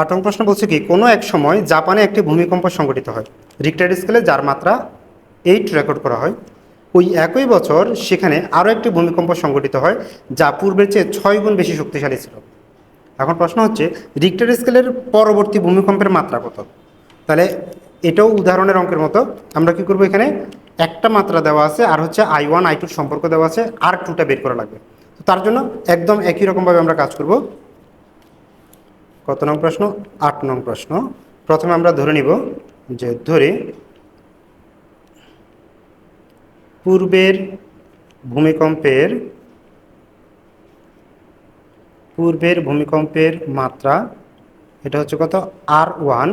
আট প্রশ্ন বলছে কি, কোনো এক সময় জাপানে একটি ভূমিকম্প সংঘটিত হয়। রিক্টার স্কেলে যার মাত্রা এইট রেকর্ড করা হয়। ওই একই বছর সেখানে আরও একটি ভূমিকম্প সংঘটিত হয়, যা পূর্বের চেয়ে ছয় গুণ বেশি শক্তিশালী ছিল। এখন প্রশ্ন হচ্ছে রিক্টার স্কেলের পরবর্তী ভূমিকম্পের মাত্রা কত? তাহলে এটাও উদাহরণের অঙ্কের মতো। আমরা কি করব এখানে? একটা মাত্রা দেওয়া আছে, আর হচ্ছে আই ওয়ান আই টুর সম্পর্ক দেওয়া আছে, আর টুটা বের করা লাগবে। তো তার জন্য একদম একই রকমভাবে আমরা কাজ করব। কত নং প্রশ্ন? আট নং প্রশ্ন। প্রথমে আমরা ধরে নিব যে ধরে পূর্বের ভূমিকম্পের পূর্বের ভূমিকম্পের মাত্রা, এটা হচ্ছে কত? R one.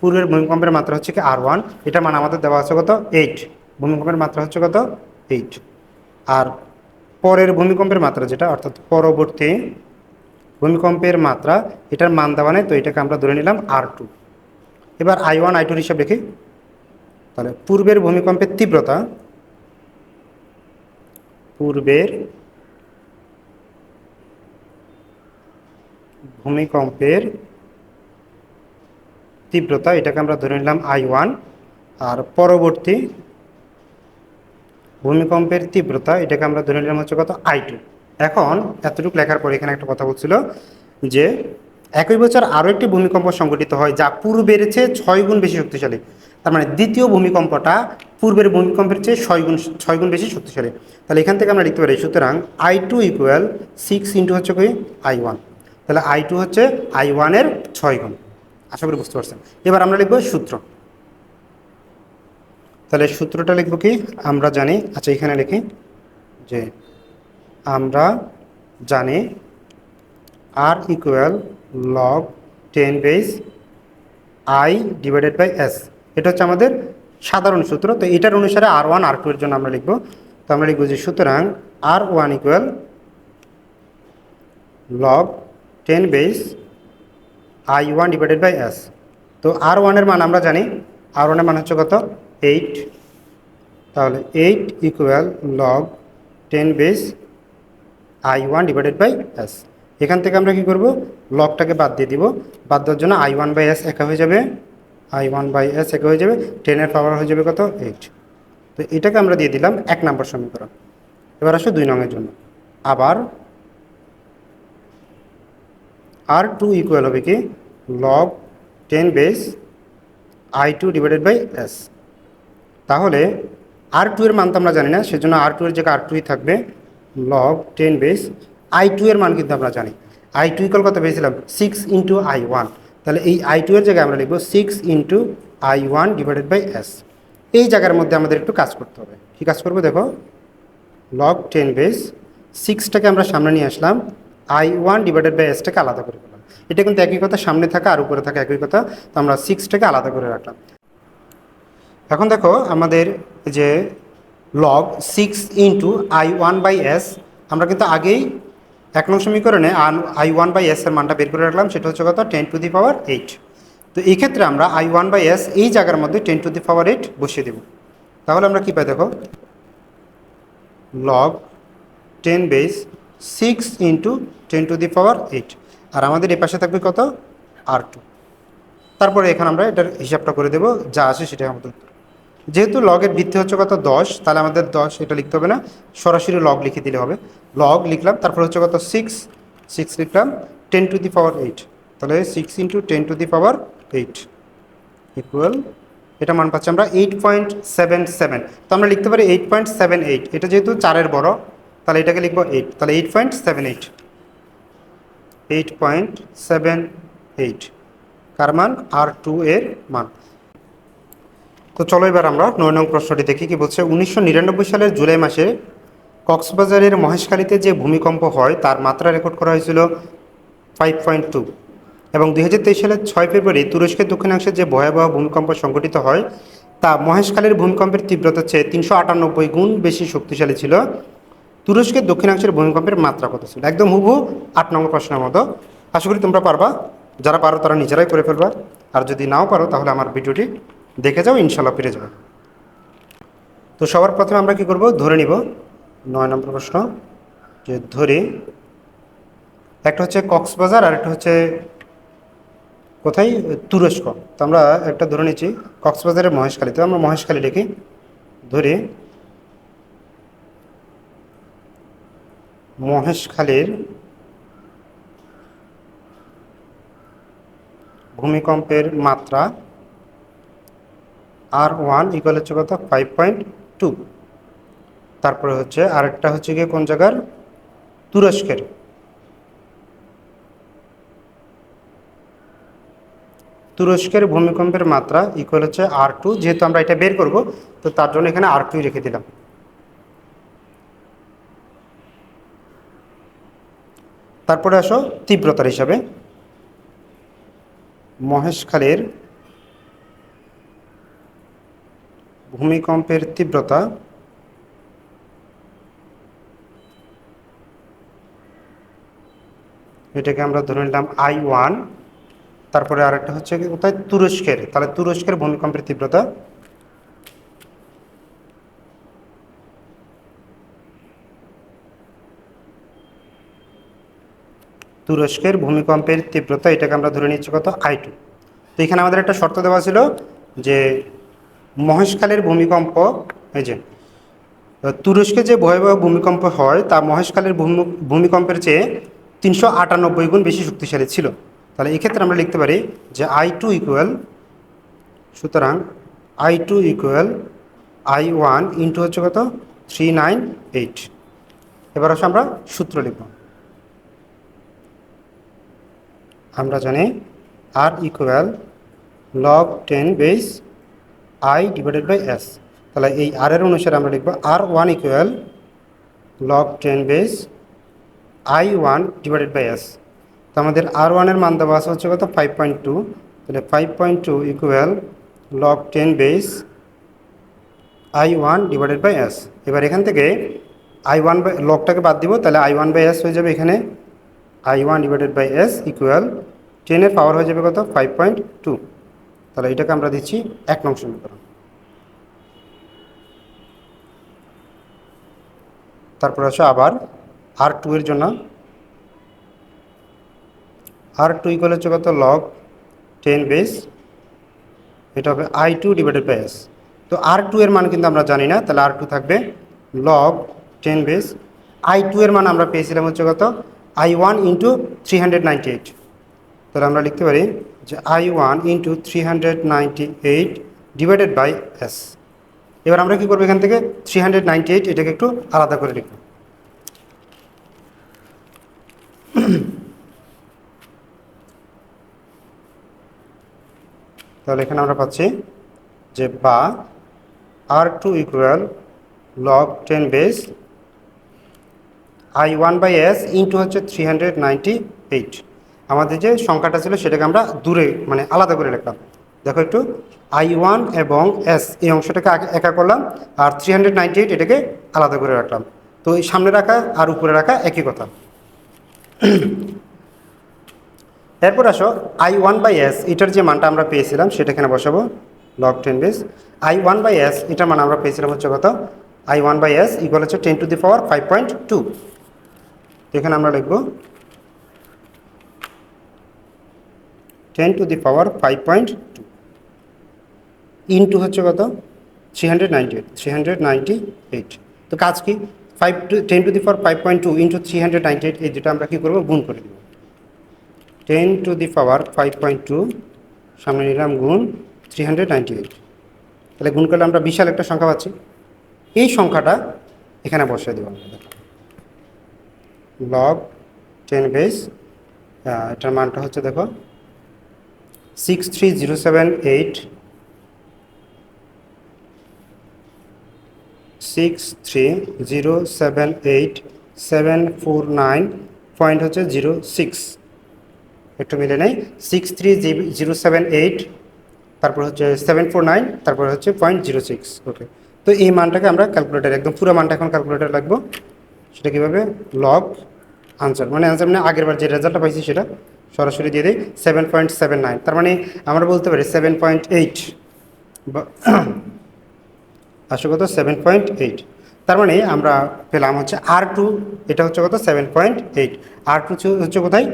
পূর্বের ভূমিকম্পের মাত্রা হচ্ছে কি? R one. এটা মানে আমাদের দেওয়া আছে কত? এইট। ভূমিকম্পের মাত্রা হচ্ছে কত? এইট। আর পরের ভূমিকম্পের মাত্রা যেটা, অর্থাৎ পরবর্তী ভূমিকম্পের মাত্রা, এটার মান দেওয়া নেই, তো এটাকে আমরা ধরে নিলাম আর টু এবার আই ওয়ান আই টুর হিসাব রেখি তাহলে পূর্বের ভূমিকম্পের তীব্রতা, পূর্বের ভূমিকম্পের তীব্রতা, এটাকে আমরা ধরে নিলাম আই ওয়ান আর পরবর্তী ভূমিকম্পের তীব্রতা, এটাকে আমরা ধরে নিলাম হচ্ছে কত? আই টু এখন এতটুকু লেখার পরে এখানে একটা কথা বলছিল যে একই বছর আরও একটি ভূমিকম্প সংঘটিত হয় যা পূর্বের চেয়ে ছয় গুণ বেশি শক্তিশালী। তার মানে দ্বিতীয় ভূমিকম্পটা পূর্বের ভূমিকম্পের চেয়ে ছয় গুণ ছয় গুণ বেশি শক্তিশালী। তাহলে এখান থেকে আমরা লিখতে পারি, সুতরাং I two equal six into হচ্ছে কি? আই ওয়ান তাহলে আই টু হচ্ছে আই ওয়ানের ছয় গুণ। আশা করি বুঝতে পারছেন। এবার আমরা লিখব সূত্র। তাহলে সূত্রটা লিখব কি? আমরা জানি আচ্ছা এখানে লিখি যে আমরা জানি R equal log ten base I divided by S এটা হচ্ছে আমাদের সাধারণ সূত্র। তো এটার অনুসারে আর ওয়ান আর টু এর জন্য আমরা লিখব। তো আমরা লিখব যে সুতরাং R one equal log ten base I one divided by S তো আর ওয়ানের মান আমরা জানি। আর ওয়ানের মান হচ্ছে কত? এইট তাহলে eight equal log ten base I one divided by S এখান থেকে আমরা কি করব? লকটাকে বাদ দিয়ে দিব। বাদ দেওয়ার জন্য আই ওয়ান বাই এস একা হয়ে যাবে। আই ওয়ান বাই এস একা হয়ে যাবে। টেনের পাওয়ার হয়ে যাবে কত? এইট তো এটাকে আমরা দিয়ে দিলাম এক নম্বর সমীকরণ। এবার আসো দুই নঙের জন্য। আবার আর টু ইকুয়াল হবে কি? Log ten base I two divided by S তাহলে আর টু এর মান তো আমরা জানি না, সেজন্য আর টু এর জায়গায় আর টুই থাকবে। Log ten base I two এর মান কিন্তু আমরা জানি। আই টু ইকুয়াল কত পেয়েছিলাম? সিক্স ইন্টু আই ওয়ান তাহলে এই আই টু এর জায়গায় আমরা লিখব six into I one divided by S এই জায়গার মধ্যে আমাদের একটু কাজ করতে হবে। কী কাজ করব? দেখো লগ টেন বেস সিক্সটাকে আমরা সামনে নিয়ে আসলাম আই ওয়ান ডিভাইডেড বাই এসটাকে আলাদা করে ফেললাম এটা কিন্তু একই কথা, সামনে থাকা আর উপরে থাকা একই কথা, তো আমরা সিক্সটাকে আলাদা করে রাখলাম। এখন দেখো, আমাদের যে log six into I one by S আমরা কিন্তু আগেই এক নং সমীকরণে আই ওয়ান বাই এস এর মানটা বের করে রাখলাম, সেটা হচ্ছে কত? Ten to the power eight তো এই ক্ষেত্রে আমরা আই ওয়ান বাই এস এই জায়গার মধ্যে ten to the power eight বসিয়ে দেব। তাহলে আমরা কী পাই দেখো? Log ten base six into ten to the power eight আর আমাদের এ পাশে থাকবে কত? আর টু তারপরে এখানে আমরা এটার হিসাবটা করে দেবো, যা আসে সেটাই আমাদের। যেহেতু লগের ভিত্তি হচ্ছে কত? দশ। তাহলে আমাদের দশ, এটা লিখতে হবে না। সরাসরি লগ লিখে দিলে হবে। লগ লিখলাম, তারপর হচ্ছে কত? সিক্স সিক্স লিখলাম ten to the power eight তাহলে six into ten to the power eight equal এটা মান পাচ্ছি আমরা এইট পয়েন্ট সেভেন সেভেন তো আমরা লিখতে পারি এইট পয়েন্ট সেভেন এইট এটা যেহেতু চারের বড়, তাহলে এটাকে লিখব এইট তাহলে eight point seven eight eight point seven eight কার মান? আর টু এর মান। তো চলো এবার আমরা নয় নং প্রশ্নটি দেখি, কি বলছে, উনিশশো নিরানব্বই সালের জুলাই মাসে কক্সবাজারের মহেশখালীতে যে ভূমিকম্প হয়, তার মাত্রা রেকর্ড করা হয়েছিল ফাইভ পয়েন্ট টু এবং দুই হাজার তেইশ সালের ছয় ফেব্রুয়ারি তুরস্কের দক্ষিণাংশে যে ভয়াবহ ভূমিকম্প সংঘটিত হয়, তা মহেশখালীর ভূমিকম্পের তীব্রতার চেয়ে তিনশো আটানব্বই গুণ বেশি শক্তিশালী ছিল। তুরস্কের দক্ষিণাংশের ভূমিকম্পের মাত্রা কত ছিল? একদম হুবহু আট নম্বর প্রশ্নের মতো। আশা করি তোমরা পারবা। যারা পারো তারা নিজেরাই করে ফেলবা। আর যদি নাও পারো, তাহলে আমার ভিডিওটি দেখে যাও ইনশাল্লাহ পেরে যাবে। তো সবার প্রথমে আমরা কি করব? ধরে নিব। নয় নম্বর প্রশ্ন, যে ধরে, একটা হচ্ছে কক্সবাজার আর একটা হচ্ছে কোথায়? তুরস্ক। তো আমরা একটা ধরে নিচ্ছি, কক্সবাজারের মহেশখালী। তো আমরা মহেশখালী লিখি। ধরে, মহেশখালীর ভূমিকম্পের মাত্রা আর ওয়ান ইকুয়াল হচ্ছে কত? ফাইভ পয়েন্ট টু তারপরে হচ্ছে আরেকটা হচ্ছে গিয়ে কোন জায়গার? তুরস্কের। তুরস্কের ভূমিকম্পের মাত্রা ইকুয়াল হচ্ছে আর টু যেহেতু আমরা এটা বের করব, তো তার জন্য এখানে আর টুই রেখে দিলাম। তারপরে আসো তীব্রতার হিসাবে। মহেশখালীর ভূমিকম্পের তীব্রতা এটাকে আমরা ধরে নিলাম আই ওয়ান, তারপরে আরেকটা হচ্ছে কোথায়? তুরস্কের। তাহলে তুরস্কের ভূমিকম্পের তীব্রতা তুরস্কের ভূমিকম্পের তীব্রতা, এটাকে আমরা ধরে নিচ্ছি কত? I two. তো এখানে আমাদের একটা শর্ত দেওয়া ছিল যে মহেশখালের ভূমিকম্প, এই যে, তুরস্কে যে ভয়াবহ ভূমিকম্প হয়, তা মহেশকালের ভূমি- ভূমিকম্পের চেয়ে তিনশো আটানব্বই গুণ বেশি শক্তিশালী ছিল। তাহলে এক্ষেত্রে আমরা লিখতে পারি যে আই টু ইকুয়াল সুতরাং I two equal I one into হচ্ছে কত? থ্রি নাইন এইট এবার আসলে আমরা সূত্র লিখব। আমরা জানি R equal log ten base I divided by S তাহলে এই আর এর অনুসারে আমরা লিখব R one equal log ten base I one divided by S তো আমাদের আর ওয়ানের মান দেওয়া আছে হচ্ছে কত? ফাইভ পয়েন্ট টু তাহলে five point two equal log ten base I one divided by S এবার এখান থেকে আই ওয়ান বাই লগটাকে বাদ দিব, তাহলে আই ওয়ান বাই এস হয়ে যাবে এখানে। I one divided by S equal টেনের পাওয়ার হয়ে যাবে কত? ফাইভ পয়েন্ট টু তাহলে এটাকে আমরা দিচ্ছি এক নং সমীকরণ। তারপর আছে আবার আর টু এর জন্য। আর টু ইকুয়াল হচ্ছে কত? লগ টেন বেস এটা হবে I two divided by S তো আর টু এর মান কিন্তু আমরা জানি না, তাহলে আর টু থাকবে log ten base I two এর মান আমরা পেয়েছিলাম হচ্ছে কত? I one into three hundred ninety eight তাহলে আমরা লিখতে পারি যে I one into three hundred eight divided by S এবার আমরা কী করব এখান থেকে? থ্রি হান্ড্রেড এইট এটাকে একটু আলাদা করে লিখব। তাহলে এখানে আমরা পাচ্ছি যে বা R two equal log ten base I one by S into হচ্ছে থ্রি হান্ড্রেড এইট আমাদের যে সংখ্যাটা ছিল সেটাকে আমরা দূরে মানে আলাদা করে লিখলাম দেখো একটু আই ওয়ান এবং এস এই অংশটাকে একা করলাম আর থ্রি হান্ড্রেড নাইনটি এইট এটাকে আলাদা করে রাখলাম। তো এই সামনে রাখা আর উপরে রাখা একই কথা। এরপর আসো আই ওয়ান বাই এস এটার যে মানটা আমরা পেয়েছিলাম সেটা এখানে বসাবো log ten base I one by S এটার মান আমরা পেয়েছিলাম হচ্ছে কত? I one by S equal হচ্ছে ten to the power five point two এখানে আমরা লিখব ten to the power five point two into হচ্ছে কত? Three hundred ninety eight three hundred ninety eight তো কাজ কি? Five two ten to the power five point two into three hundred ninety eight এই দুটো আমরা কী করব? গুণ করে দেবো। Ten to the power five point two সামনে নিলাম গুণ থ্রি হান্ড্রেড নাইনটি এইট তাহলে গুণ করলে আমরা বিশাল একটা সংখ্যা পাচ্ছি। এই সংখ্যাটা এখানে বসিয়ে দেবো আমরা। দেখো। লগ টেন বেস এটার মানটা হচ্ছে দেখো six three zero seven eight six three zero seven eight seven four nine point হচ্ছে জিরো সিক্স একটু মিলে নেই। Six three zero seven eight তারপর হচ্ছে সেভেন ফোর নাইন তারপর হচ্ছে পয়েন্ট জিরো সিক্স ওকে তো এই মানটাকে আমরা ক্যালকুলেটার একদম পুরো মানটা এখন ক্যালকুলেটার লাগবো। সেটা কীভাবে? লগ আনসার মানে আনসার মানে আগের বার যে রেজাল্টটা পাইছি সেটা। সরাসরি দিয়ে দিই সেভেন পয়েন্ট সেভেন নাইন তার মানে আমরা বলতে পারি সেভেন পয়েন্ট এইট আসলে কত সেভেন পয়েন্ট এইট তার মানে আমরা পেলাম হচ্ছে আর টু এটা হচ্ছে কত? Seven point eight R two হচ্ছে কোথায়?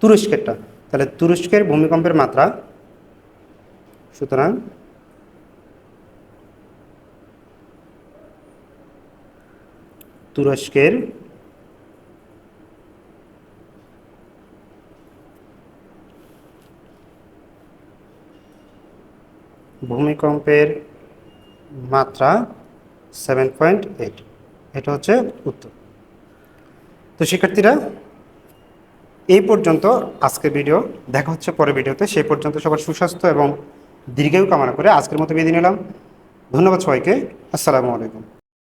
তুরস্কেরটা। তাহলে তুরস্কের ভূমিকম্পের মাত্রা, সুতরাং তুরস্কের ভূমিকম্পের মাত্রা সেভেন পয়েন্ট এইট এটা হচ্ছে উত্তর। তো শিক্ষার্থীরা, এই পর্যন্ত আজকের ভিডিও দেখা হচ্ছে পরের ভিডিওতে সেই পর্যন্ত সবার সুস্বাস্থ্য এবং দীর্ঘায়ু কামনা করে আজকের মতো বিদায় নিলাম। ধন্যবাদ সবাইকে। আসসালামু আলাইকুম।